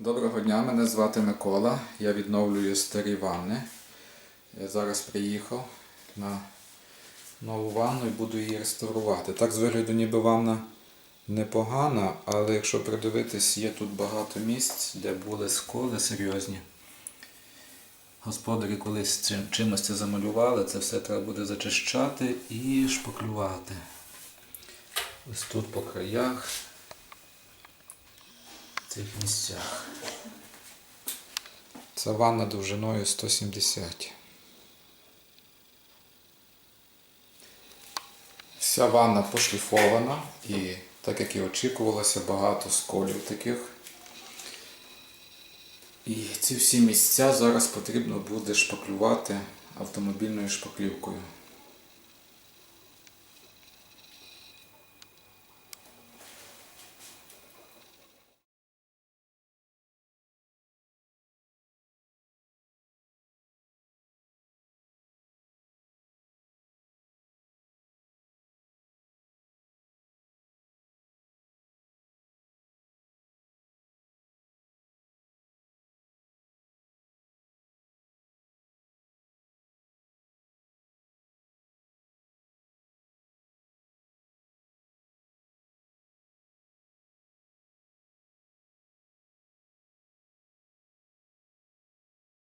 Доброго дня, мене звати Микола. Я відновлюю старі ванни. Я зараз приїхав на нову ванну і буду її реставрувати. Так з вигляду ніби ванна непогана, але якщо придивитись, є тут багато місць, де були сколи серйозні. Господарі колись чимось це замалювали, це все треба буде зачищати і шпаклювати. Ось тут по краях, цих місцях. Це ванна довжиною 170. Вся ванна пошліфована і, так як і очікувалося, багато сколів таких. І ці всі місця зараз потрібно буде шпаклювати автомобільною шпаклівкою.